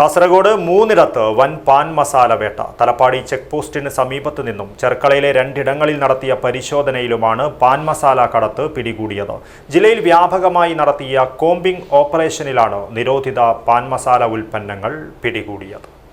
കാസർഗോഡ് മൂന്നിടത്ത് വൻ പാൻ മസാല വേട്ട. തലപ്പാടി ചെക്ക് പോസ്റ്റിന് സമീപത്തു നിന്നും ചെർക്കളയിലെ രണ്ടിടങ്ങളിൽ നടത്തിയ പരിശോധനയിലുമാണ് പാൻ മസാല കടത്ത് പിടികൂടിയത്. ജില്ലയിൽ വ്യാപകമായി നടത്തിയ കോമ്പിംഗ് ഓപ്പറേഷനിലാണ് നിരോധിത പാൻ മസാല ഉൽപ്പന്നങ്ങൾ പിടികൂടിയത്.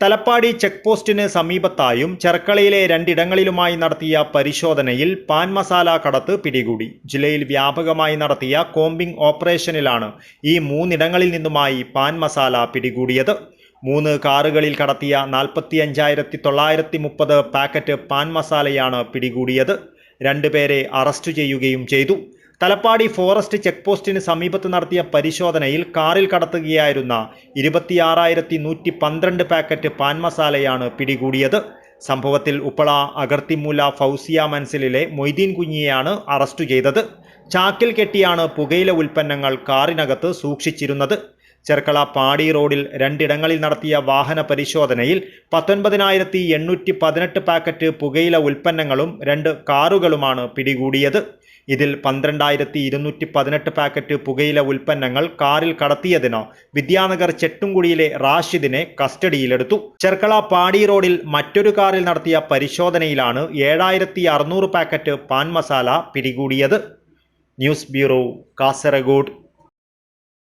Thalappady check പോസ്റ്റിന് സമീപത്തായും ചെർക്കളയിലെ രണ്ടിടങ്ങളിലുമായി നടത്തിയ പരിശോധനയിൽ പാൻ മസാല കടത്ത് പിടികൂടി. ജില്ലയിൽ വ്യാപകമായി നടത്തിയ കോമ്പിംഗ് ഓപ്പറേഷനിലാണ് ഈ മൂന്നിടങ്ങളിൽ നിന്നുമായി പാൻ മസാല പിടികൂടിയത്. മൂന്ന് കാറുകളിൽ കടത്തിയ നാൽപ്പത്തി അഞ്ചായിരത്തി തൊള്ളായിരത്തി മുപ്പത് പാക്കറ്റ് പാൻ മസാലയാണ് പിടികൂടിയത്. രണ്ടുപേരെ അറസ്റ്റ് ചെയ്യുകയും ചെയ്തു. തലപ്പാടി ഫോറസ്റ്റ് ചെക്ക് പോസ്റ്റിന് സമീപത്ത് നടത്തിയ പരിശോധനയിൽ കാറിൽ കടത്തുകയായിരുന്ന ഇരുപത്തിയാറായിരത്തി നൂറ്റി പന്ത്രണ്ട് പാക്കറ്റ് പാൻ മസാലയാണ് പിടികൂടിയത്. സംഭവത്തിൽ ഉപ്പള അഗർത്തിമൂല ഫൗസിയ മൻസിലിലെ മൊയ്തീൻ കുഞ്ഞിയെയാണ് അറസ്റ്റ് ചെയ്തത്. ചാക്കിൽ കെട്ടിയാണ് പുകയില ഉൽപ്പന്നങ്ങൾ കാറിനകത്ത് സൂക്ഷിച്ചിരുന്നത്. ചെർക്കള പാടി റോഡിൽ രണ്ടിടങ്ങളിൽ നടത്തിയ വാഹന പരിശോധനയിൽ പത്തൊൻപതിനായിരത്തി എണ്ണൂറ്റി പതിനെട്ട് പാക്കറ്റ് പുകയില ഉൽപ്പന്നങ്ങളും രണ്ട് കാറുകളുമാണ് പിടികൂടിയത്. ഇതിൽ പന്ത്രണ്ടായിരത്തി ഇരുന്നൂറ്റി പതിനെട്ട് പാക്കറ്റ് പുകയില ഉൽപ്പന്നങ്ങൾ കാറിൽ കടത്തിയതിന് വിദ്യാനഗർ ചെട്ടുംകുടിയിലെ റാഷിദിനെ കസ്റ്റഡിയിലെടുത്തു. ചെർക്കള പാടി റോഡിൽ മറ്റൊരു കാറിൽ നടത്തിയ പരിശോധനയിലാണ് ഏഴായിരത്തി അറുന്നൂറ് പാക്കറ്റ് പാൻ മസാല പിടികൂടിയത്. News bureau Kasaragod.